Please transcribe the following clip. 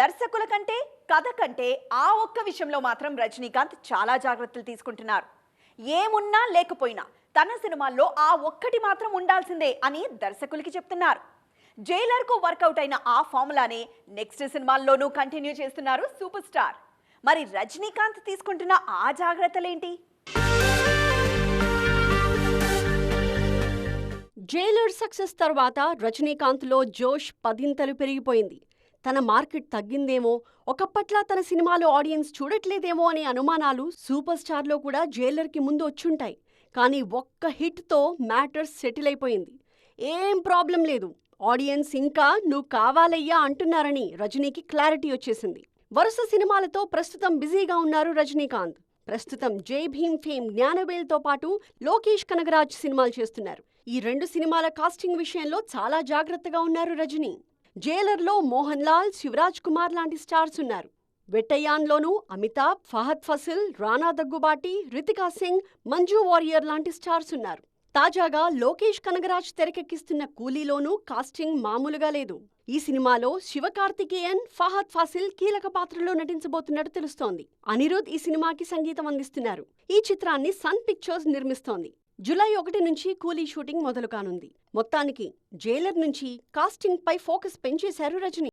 దర్శకుల కంటే కథ కంటే ఆ ఒక్క విషయంలో మాత్రం రజనీకాంత్ చాలా జాగ్రత్తలు తీసుకుంటున్నారు. ఏమున్నా లేకపోయినా తన సినిమాల్లో ఆ ఒక్కటి మాత్రం ఉండాల్సిందే అని దర్శకులకి చెప్తున్నారు. జైలర్కు వర్కౌట్ అయిన ఆ ఫార్ములానే నెక్స్ట్ సినిమాల్లోనూ కంటిన్యూ చేస్తున్నారు సూపర్ స్టార్. మరి రజనీకాంత్ తీసుకుంటున్న ఆ జాగ్రత్తలేంటి? జైలర్ సక్సెస్ తర్వాత రజనీకాంత్లో జోష్ పదింతలు పెరిగిపోయింది. తన మార్కెట్ తగ్గిందేమో ఒకప్పట్లా తన సినిమాలు ఆడియన్స్ చూడట్లేదేమో అనే అనుమానాలు సూపర్ స్టార్లో కూడా జైలర్కి ముందు వచ్చుంటాయి. కానీ ఒక్క హిట్తో మ్యాటర్స్ సెటిల్ అయిపోయింది. ఏం ప్రాబ్లం లేదు. ఆడియన్స్ ఇంకా నువ్వు కావాలయ్యా అంటున్నారని రజనీకి క్లారిటీ వచ్చేసింది. వరుస సినిమాలతో ప్రస్తుతం బిజీగా ఉన్నారు రజనీకాంత్. ప్రస్తుతం జై భీమ్ ఫేమ్ జ్ఞానవేల్తో పాటు లోకేష్ కనగరాజ్ సినిమాలు చేస్తున్నారు. ఈ రెండు సినిమాల కాస్టింగ్ విషయంలో చాలా జాగ్రత్తగా ఉన్నారు రజనీ. జైలర్లో మోహన్ లాల్ శివరాజ్ కుమార్ లాంటి స్టార్స్ ఉన్నారు. వెట్టయాన్లోనూ అమితాబ్ ఫహద్ ఫసిల్ రానా దగ్గుబాటి రితికా సింగ్ మంజు వారియర్ లాంటి స్టార్స్ ఉన్నారు. తాజాగా లోకేష్ కనగరాజ్ తెరకెక్కిస్తున్న కూలీలోనూ కాస్టింగ్ మామూలుగా లేదు. ఈ సినిమాలో శివకార్తికేయన్ ఫహద్ ఫాసిల్ కీలక పాత్రలో నటించబోతున్నట్టు తెలుస్తోంది. అనిరుద్ ఈ సినిమాకి సంగీతం అందిస్తున్నారు. ఈ చిత్రాన్ని సన్ పిక్చర్స్ నిర్మిస్తోంది. జులై ఒకటి నుంచి కూలీ షూటింగ్ మొదలు కానుంది. మొత్తానికి జైలర్ నుంచి కాస్టింగ్ పై ఫోకస్ పెంచేశారు రజనీ.